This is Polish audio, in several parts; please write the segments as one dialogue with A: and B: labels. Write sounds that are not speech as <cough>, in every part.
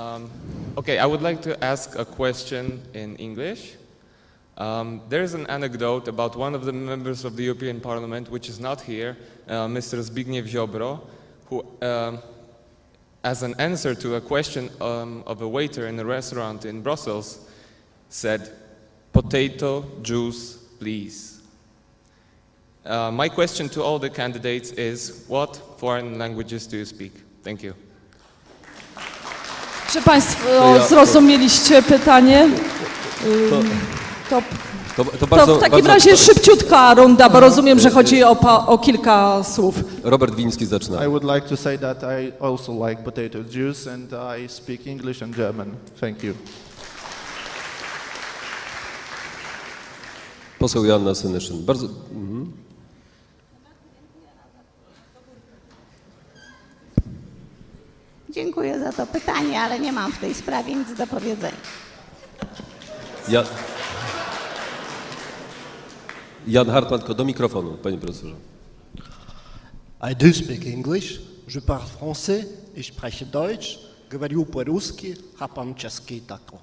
A: Um, okay, I would like to ask a question in English. Um, there is an anecdote about one of the members of the European Parliament, which is not here, uh, Mr. Zbigniew Ziobro, who, um, as an answer to a question um, of a waiter in a restaurant in Brussels, said, "Potato juice, please." Uh, my question to all the candidates is, what foreign languages do you speak? Thank you.
B: Czy Państwo
C: To ja-
B: zrozumieliście pytanie?
C: To,
B: To,
C: to, to
B: to
C: bardzo,
B: w takim
C: bardzo,
B: razie szybciutka runda, bo rozumiem, że chodzi o, pa, o kilka słów.
C: Robert Wiński zaczyna.
D: I would like to say that I also like potato juice and I speak English and German. Thank you.
C: Poseł Joanna Senyszyn. Bardzo... Mhm.
E: Dziękuję za to pytanie, ale nie mam w tej sprawie nic do powiedzenia.
C: Ja... Jan Hartmann, tylko do mikrofonu, panie profesorze.
F: I do speak English. Je parle français, ich spreche Deutsch. Говорю по-русски, а по-чешски tako.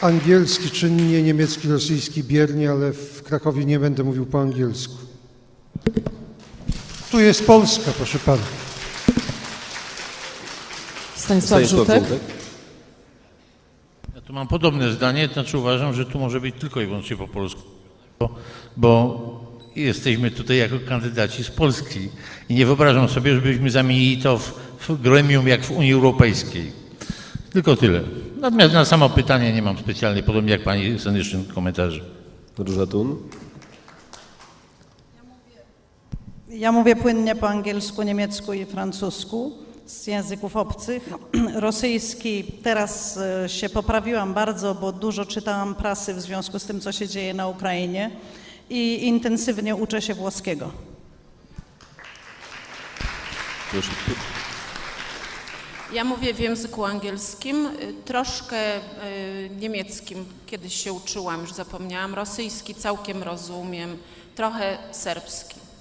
G: Angielski czynnie, niemiecki, rosyjski biernie, ale w Krakowie nie będę mówił po angielsku. Tu jest Polska, proszę pana.
B: Stanisław
C: Stanisław
B: Żółtek.
C: Żółtek.
H: Ja tu mam podobne zdanie, to znaczy uważam, że tu może być tylko i wyłącznie po polsku, bo, bo jesteśmy tutaj jako kandydaci z Polski i nie wyobrażam sobie, żebyśmy zamienili to w, w gremium jak w Unii Europejskiej. Tylko tyle. Natomiast na samo pytanie nie mam specjalnie, podobnie jak pani Senyszyn, komentarzy.
C: Róża Tun.
I: Ja mówię płynnie po angielsku, niemiecku i francusku z języków obcych. <clears throat> Rosyjski teraz e, się poprawiłam bardzo, bo dużo czytałam prasy w związku z tym, co się dzieje na Ukrainie i intensywnie uczę się włoskiego.
C: Proszę.
J: Ja mówię w języku angielskim, y, troszkę y, niemieckim kiedyś się uczyłam, już zapomniałam, rosyjski całkiem rozumiem, trochę serbski.